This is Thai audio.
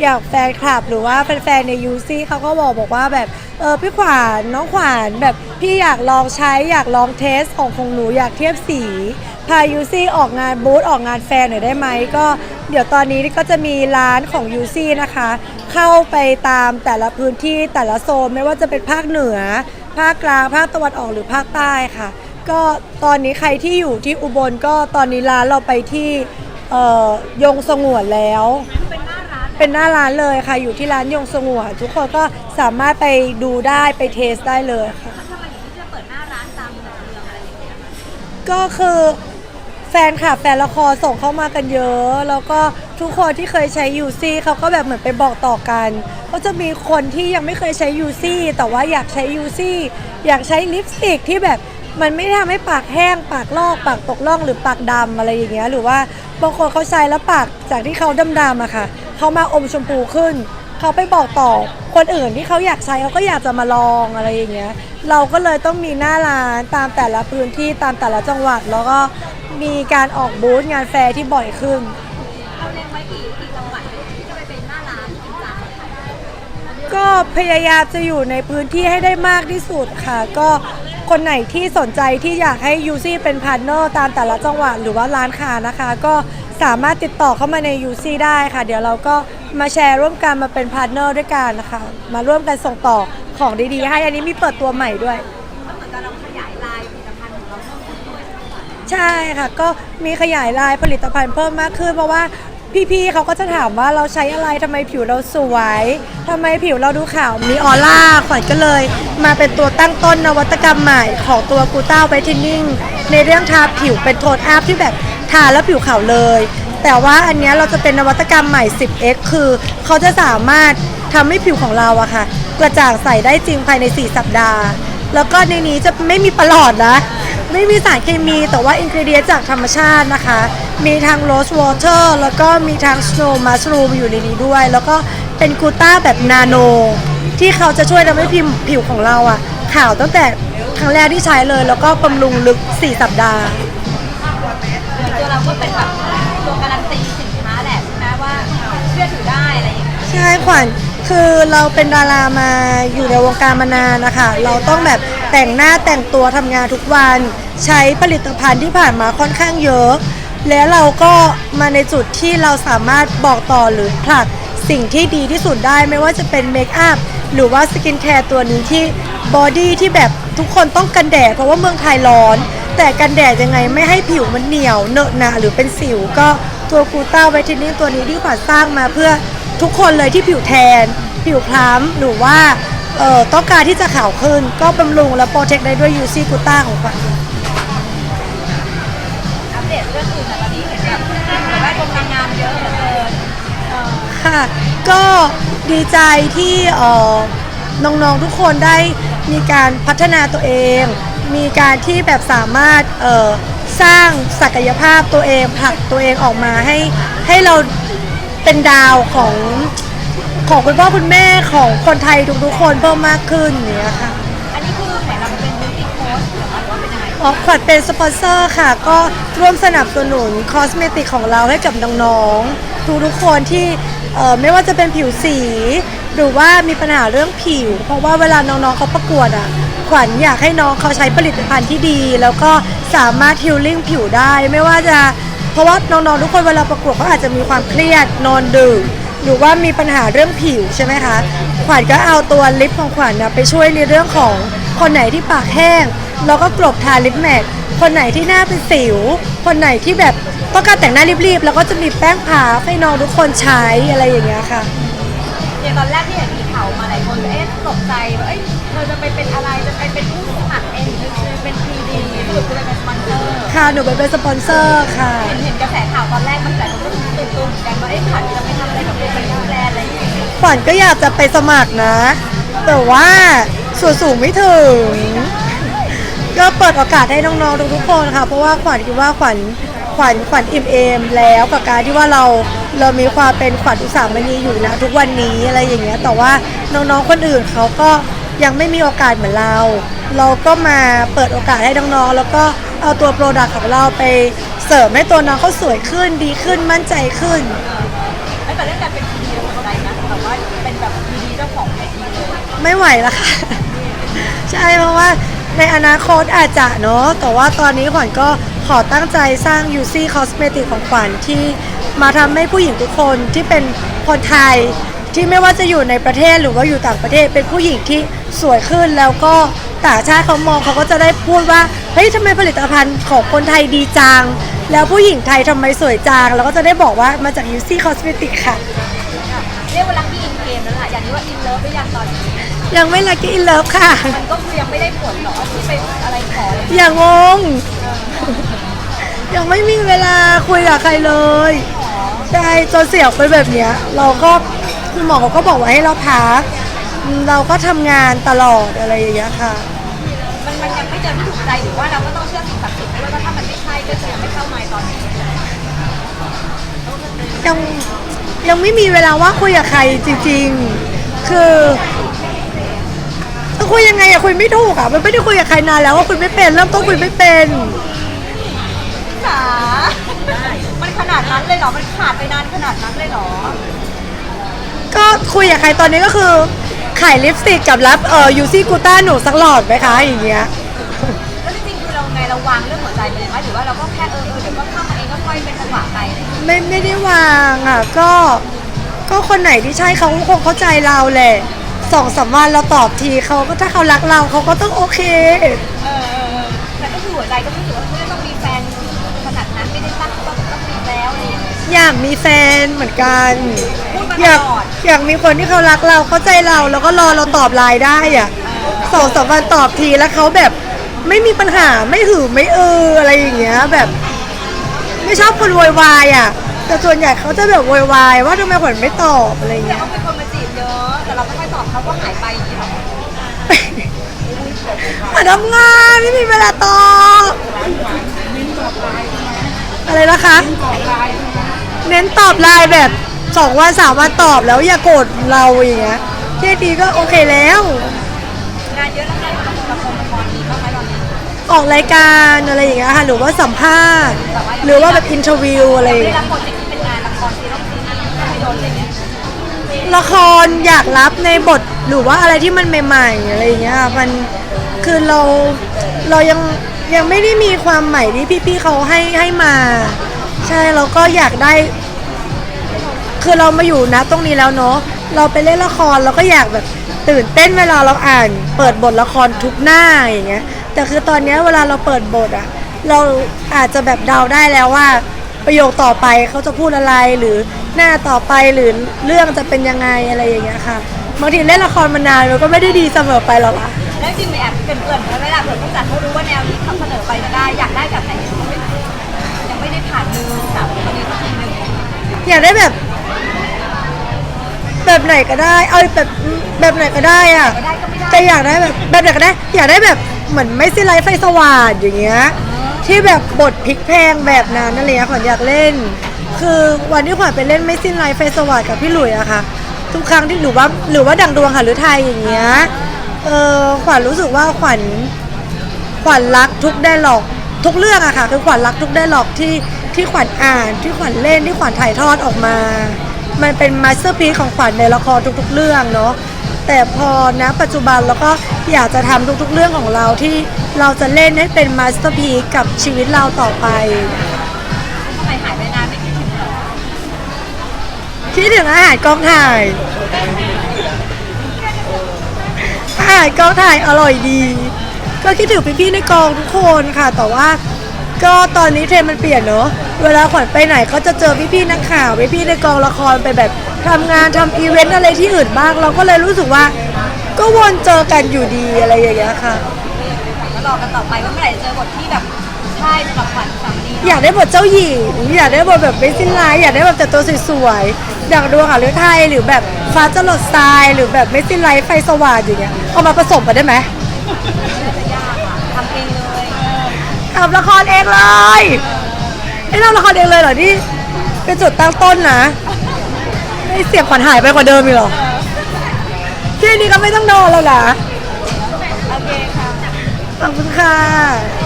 อย่างแฟนคลับหรือว่าแฟนๆในยูซี่เขาก็บอกบอกว่าแบบเออพี่ขวานน้องขวานแบบพี่อยากลองใช้อยากลองเทสของของหนูอยากเทียบสีพายูซี่ออกงานบูธออกงานแฟนหน่อยได้ไหมก็เดี๋ยวตอนนี้ก็จะมีร้านของยูซี่นะคะ เข้าไปตามแต่ละพื้นที่แต่ละโซนไม่ว่าจะเป็นภาคเหนือ ภาคกลางภาคตะวันออกหรือภาคใต้ค่ะ ก็ตอนนี้ใครที่อยู่ที่อุบลก็ตอนนี้ร้านเราไปที่ยงสงวนแล้ว เป็นหน้าร้านเป็นหน้าร้านเลยค่ะ อยู่ที่ร้านยงสงวนทุกคนก็สามารถไปดูได้ไปเทสได้เลยค่ะ ทำไมถึงที่จะเปิดหน้าร้านตามเมืองอะไรอย่างเงี้ยคะก็คือแฟนค่ะแฟนละครส่งเข้ามากันเยอะ แล้วก็ทุกคนที่เคยใช้ยูซี่เขาก็แบบเหมือนไปบอกต่อกัน ก็จะมีคนที่ยังไม่เคยใช้ยูซี่แต่ว่าอยากใช้ยูซี่อยากใช้ลิปสติกที่แบบมันไม่ทำให้ปากแห้ง ปากลอก ปากตกล่องหรือปากดำอะไรอย่างเงี้ยหรือว่าบางคนเขาใช้แล้วปากจากที่เขาดำๆอะค่ะ เขามาอมชมพูขึ้น เขาไปบอกต่อคนอื่นที่เขาอยากใช้เขาก็อยากจะมาลองอะไรอย่างเงี้ย เราก็เลยต้องมีหน้าร้านตามแต่ละพื้นที่ตามแต่ละจังหวัด แล้วก็มีการออกบูธงานแฟร์ที่บ่อยขึ้น เราเล็งไว้กี่กี่จังหวัดที่จะไปเป็นหน้าร้านจริงจังก็พยายามจะอยู่ในพื้นที่ให้ได้มากที่สุดค่ะ ก็คนไหนที่สนใจที่อยากให้ยูซี่เป็นพาร์ทเนอร์ตามแต่ละจังหวัดหรือว่าร้านค้านะคะ ก็ สามารถติดต่อเข้ามาในยูซี่ได้ค่ะ เดี๋ยวเราก็มาแชร์ร่วมกันมาเป็นพาร์ทเนอร์ด้วยกันนะคะมาร่วมกันส่งต่อของดีๆ ให้อันนี้มีเปิดตัวใหม่ด้วย ก็เหมือนกับเราขยายลายผลิตภัณฑ์ของเราเพิ่มขึ้นด้วยใช่ค่ะก็มีขยายลายผลิตภัณฑ์เพิ่มมากขึ้น เพราะว่าพี่ๆเขาก็จะถามว่าเราใช้อะไรทำไมผิวเราสวยทำไมผิวเราดูขาวมีออร่าขวัญก็เลย มาเป็นตัวตั้งต้นนวัตกรรมใหม่ของตัวกูต้าไวท์เทนนิ่งในเรื่องทาผิวเป็นโทนอัพที่แบบ ทาแล้วผิวขาวเลย แต่ว่าอันเนี้ยเราจะเป็นนวัตกรรมใหม่ 10x คือเขาจะสามารถทำให้ผิวของเราอะค่ะ กระจ่างใสได้จริงภายใน 4 สัปดาห์ แล้วก็ในนี้จะไม่มีประหลอดนะ ไม่มีสารเคมีแต่ว่าอินก e เดียจากธรรมชาตินะคะ มีทางโรสวอเตอร์แล้วก็มีทางสโนว์มัส o ูมอยู่ในนี้ด้วย แล้วก็เป็นกูต้าแบบนาโน ที่เขาจะช่วยทำให้ผิวผิวของเราอะขาวตั้งแต่ครั้งแรกที่ใช้เลย แล้วก็บำรุงลึก 4 สัปดาห์ ตัวเราก็เป็นแบบตัวการันตีสินค้าแหละใช่ไหมว่าเชื่อถือได้อะไรอย่างเงี้ยใช่ขวัญคือเราเป็นดารามาอยู่ในวงการมานานนะคะ เราต้องแบบแต่งหน้าแต่งตัวทำงานทุกวัน ใช้ผลิตภัณฑ์ที่ผ่านมาค่อนข้างเยอะ แล้วเราก็มาในจุดที่เราสามารถบอกต่อหรือผลักสิ่งที่ดีที่สุดได้ไม่ว่าจะเป็นเมคอัพหรือว่าสกินแคร์ตัวนี้ที่บอดี้ที่แบบทุกคนต้องกันแดดเพราะว่าเมืองไทยร้อน แต่กันแดดยังไงไม่ให้ผิวมันเหนียวเหนอะหนะหรือเป็นสิวก็ตัวกูต้าไวท์เทนนิ่งตัวนี้ที่ขวัญสร้างมาเพื่อทุกคนเลยที่ผิวแทน ผิวคล้ำหรือว่าเอ่อต้องการที่จะขาวขึ้น ก็บำรุงและโปรเทคได้ด้วยยูซี่กูต้าของขวัญอัปเดตเรื่องอื่นอะตอนนี้เห็นแบบเห็นว่าตรงนางงามเยอะเหลือเกินเออค่ะ ก็ดีใจที่เอ่อน้องๆทุกคนได้มีการพัฒนาตัวเอง มีการที่แบบสามารถเอ่อสร้างศักยภาพตัวเองผลักตัวเองออกมาให้ให้เราเป็นดาวของของคุณพ่อคุณแม่ของคนไทยทุกๆคนเพิ่มมากขึ้นอย่างเนี้ยค่ะอันนี้คือเหมือนเราเป็นบิวตี้โค้ชหรือว่าหรือว่าเป็นยังไงอ๋อขวัญเป็นสปอนเซอร์ค่ะ ก็ร่วมสนับสนุนคอสเมติกของเราให้กับน้องๆทุกๆคนที่เอ่อไม่ว่าจะเป็นผิวสี หรือว่ามีปัญหาเรื่องผิว เพราะว่าเวลาน้องๆเขาประกวดอะ ขวัญอยากให้น้องเขาใช้ผลิตภัณฑ์ที่ดี แล้วก็สามารถฮิลลิ่งผิวได้ ไม่ว่าจะเพราะว่าน้องๆทุกคนเวลาประกวดเขาอาจจะมีความเครียดนอนดึกหรือว่ามีปัญหาเรื่องผิวใช่ไหมคะ ขวัญก็เอาตัวลิปของขวัญนะไปช่วยในเรื่องของคนไหนที่ปากแห้งแล้วก็กลบทาลิปแมทคนไหนที่หน้าเป็นสิว คนไหนที่แบบต้องการแต่งหน้ารีบๆ แล้วก็จะมีแป้งผาให้น้องทุกคนใช้อะไรอย่างเงี้ยค่ะอย่างตอนแรกที่เห็นมีข่าวมาหลายคนเอ๊ะตกใจว่าเอ้ยเธอจะไปเป็นอะไร รุปจะไปเป็นสปอนเซอร์ค่ะหนูไปเป็นสปอนเซอร์ค่ะ เห็นเห็นกระแสข่าวตอนแรกมันหลายคนก็ตื่นตัวเหมือนกันว่าเอ๊ะขันจะไปทำอะไรกับเป็นแบรนด์อะไรอย่างเงี้ยขวัญก็อยากจะไปสมัครนะ แต่ว่าส่วนสูงไม่ถึง ก็เปิดโอกาสให้น้องๆทุกๆคนค่ะ เพราะว่าขวัญคิดว่าขวัญขวัญขวัญอิ่มเอมแล้วกับการที่ว่าเราเรามีความเป็นขวัญอุตสาหมณีอยู่นะทุกวันนี้อะไรอย่างเงี้ยแต่ว่าน้องๆคนอื่นเขาก็ยังไม่มีโอกาสเหมือนเรา เราก็มาเปิดโอกาสให้น้องๆ แล้วก็เอาตัวโปรดักต์ของเราไปเสริมให้ตัวน้องเขาสวยขึ้นดีขึ้นมั่นใจขึ้น ไม่แต่เรื่องการเป็นพีดีเราสนใจนะว่าเป็นแบบดีๆเจ้าของไอทีเลยไม่ไหวแล้วค่ะ ใช่เพราะว่าในอนาคตอาจจะเนาะแต่ว่าตอนนี้ขวัญก็ขอตั้งใจสร้าง UC Cosmetic ของขวัญที่มาทำให้ผู้หญิงทุกคนที่เป็นคนไทย ที่ไม่ว่าจะอยู่ในประเทศหรือว่าอยู่ต่างประเทศเป็นผู้หญิงที่สวยขึ้นแล้วก็ต่างชาติเขามองเขาก็จะได้พูดว่าเฮ้ยทำไมผลิตภัณฑ์ของคนไทยดีจัง แล้วผู้หญิงไทยทำไมสวยจังแล้วก็จะได้บอกว่ามาจาก UC Cosmetic ค่ะ เรียกว่าลักกี้อินเกมนั่นแหละอย่างนี้ว่าอินเลิฟหรือยังตอนนี้ ยังไม่ lucky in love ค่ะ มันก็คือยังไม่ได้ผลหรอที่ไปอะไรขอเลยอย่างง ยังไม่มีเวลาคุยกับใครเลย ใช่จนเสียงไปแบบเนี้ย เราก็ คุณหมอเขาก็บอกว่าให้เราพักอืมเราก็ทำงานตลอดอะไรอย่างเงี้ยค่ะ มันมันยังไม่เจอที่ถูกใจหรือว่าเราก็ต้องเชื่อสิ่งศักดิ์สิทธิ์ด้วยว่าถ้ามันไม่ใช่ก็จะยังไม่เข้ามาตอนนี้ยังยังไม่มีเวลาว่าคุยกับใครจริง ๆ คือจะคุยยังไงอะคุยไม่ถูกอะมันไม่ได้คุยกับใครนานแล้วว่าคุยไม่เป็นเริ่มต้นคุยไม่เป็นขามันขนาดนั้นเลยเหรอ มันขาดไปนานขนาดนั้นเลยเหรอ ก็คุยกับใครตอนนี้ก็คือขายลิปสติกกับรับเอ่อยูซี่กูต้าหนูสักหลอดไหมคะอย่างเงี้ย แล้วจริงๆคือเราไงเราวางเรื่องหัวใจไปเลยไหมหรือว่าเราก็แค่เออเออเดี๋ยวก็เข้ามาเองก็ค่อยเป็นจังหวะไปอะไรอย่างเงี้ยไม่ไม่ได้วางอะก็ก็คนไหนที่ใช่เขาคงเข้าใจเราแหละสองสามวันเราตอบทีเขาก็ถ้าเขารักเราเขาก็ต้องโอเค เออเออเออแต่ก็คือหัวใจก็ไม่ถือว่าไม่ได้ต้องมีแฟนขนาดนั้นไม่ได้ตั้งต้องต้องมีแล้วอะไรอย่างเงี้ยอยากมีแฟนเหมือนกันพูดมา อยากตลอดอยากมีคนที่เขารักเราเข้าใจเราแล้วก็รอเราตอบไลน์ได้อะสองสามวันตอบทีแล้วเขาแบบไม่มีปัญหาไม่หือไม่เอออะไรอย่างเงี้ยแบบ ไม่ชอบคนโวยวายอะ แต่ส่วนใหญ่เขาจะแบบโวยวายว่าทำไมขวัญไม่ตอบอะไรแต่เงี้ยเขาเป็นคนมาจีบเยอะแต่เราไม่ค่อยตอบเขาก็หายไปอย่างนี้หรอมาทำงานไม่มีเวลาตอบอะไรนะคะ เน้นตอบไลน์แบบ สองวันสามวันตอบแล้วอย่าโกรธเราอย่างเงี้ยแค่ดีก็โอเคแล้ว งานเยอะแล้วงานละครละครละครมีบ้างไหมตอนนี้ออกรายการอะไรอย่างเงี้ยค่ะหรือว่าสัมภาษณ์ หรือว่าแบบอินเทอร์วิวอะไรอย่างไม่เงี้ได้ยบโปรเจกต์ที่เป็นงานละครซีรีส์ซีรีส์ภาพยนตร์อะไรเงี้ยละครอยากรับในบทหรือว่าอะไรที่มันใหม่ๆอะไรอย่างเงี้ยค่ะมันคือเราเรายังยังไม่ได้มีความใหม่ที่พี่ๆเขาให้ให้มา ใช่เราก็อยากได้ คือเรามาอยู่นะตรงนี้แล้วเนาะเราไปเล่นละครเราก็อยากแบบตื่นเต้นเวลาเราอ่าน เปิดบทละครทุกหน้าอย่างเงี้ยแต่คือตอนเนี้ยเวลาเราเปิดบทอะเราอาจจะแบบเดาได้แล้วว่า ประโยคต่อไปเขาจะพูดอะไรหรือหน้าต่อไปหรือเรื่องจะเป็นยังไงอะไรอย่างเงี้ยค่ะบางทีเล่นละครมานานมันก็ไม่ได้ดีเสมอไปหรอกค่ะแล้วจริงไม่แอบเป็นเพื่อนๆเวลาเผื่อผู้จัดเขารู้ว่าแนวนี้เขาเสนอไปจะได้อยากได้แบบไหนยังไม่ยังไม่ได้ผ่านมือสาวคนนี้สักทีหนึ่งอยากได้แบบ แบบไหนก็ได้ เอาแบบแบบไหนก็ได้อะไม่ได้ก็ไม่ได้แต่อยากได้แบบแบบไหนก็ได้ อยากได้แบบเหมือนไม่สิ้นไร้ไฟสว่างอย่างเงี้ยที่แบบบทพลิกแพลงแบบนั้นอะไรเงี้ยขวัญอยากเล่น คือวันที่ขวัญไปเล่นไม่สิ้นไร้ไฟสว่างกับพี่หลุยอะค่ะ ทุกครั้งที่หรือว่าหรือว่าดังดวงค่ะหรือไทยอย่างเงี้ยเออขวัญรู้สึกว่าขวัญขวัญรักทุกได้หลอกทุกเรื่องอะค่ะ คือขวัญรักทุกได้หลอกที่ที่ขวัญอ่านที่ขวัญเล่นที่ขวัญถ่ายทอดออกมา มันเป็นมาสเตอร์พี e ของขวัญในละครทุกๆ เรื่องเนาะแต่พอณปัจจุบันเราก็อยากจะทำทุกๆ เรื่องของเราที่เราจะเล่นให้เป็นมาสเตอร์พี e กับชีวิตเราต่อไปทำไมหายไปนานไม่คิดถึงเหรอคิดถึงอาหารกองถ่ายอาหารกองถ่ายอร่อยดี ก็คิดถึงพี่ๆในกองทุกคนค่ะแต่ว่า ก็ตอนนี้เทรนด์มันเปลี่ยนเนอะเวลาขวัญไปไหนก็จะเจอพี่ๆนักข่าวพี่ๆในกองละครไปแบบทำงานทำอีเวนต์อะไรที่อื่นบ้าง เราก็เลยรู้สึกว่า ก็วนเจอกันอยู่ดีอะไรอย่างเงี้ยค่ะ ก็รอกันต่อไปว่าเมื่อไหร่จะเจอบทที่แบบใช่สำหรับขวัญสามดีอยากได้บทเจ้าหญิง อยากได้บทแบบไม่สิ้นลายอยากได้แบบแต่ตัวสวยๆอย่างดวงหรือไทยหรือแบบฟ้าจรดทรายหรือแบบไม่สิ้นไลท์ไฟสว่างอย่างเงี้ยเอามาผสมกันได้ไหมจะยากอะทำเองเลย ทำละครเองเลยไม่ทำละครเองเลยเหรอนี่เป็นจุดตั้งต้นนะไม่เสียงขวัญหายไปกว่าเดิมอีกเหรอที่นี้ก็ไม่ต้องนอนแล้วนะโอเคค่ะขอบคุณค่ะ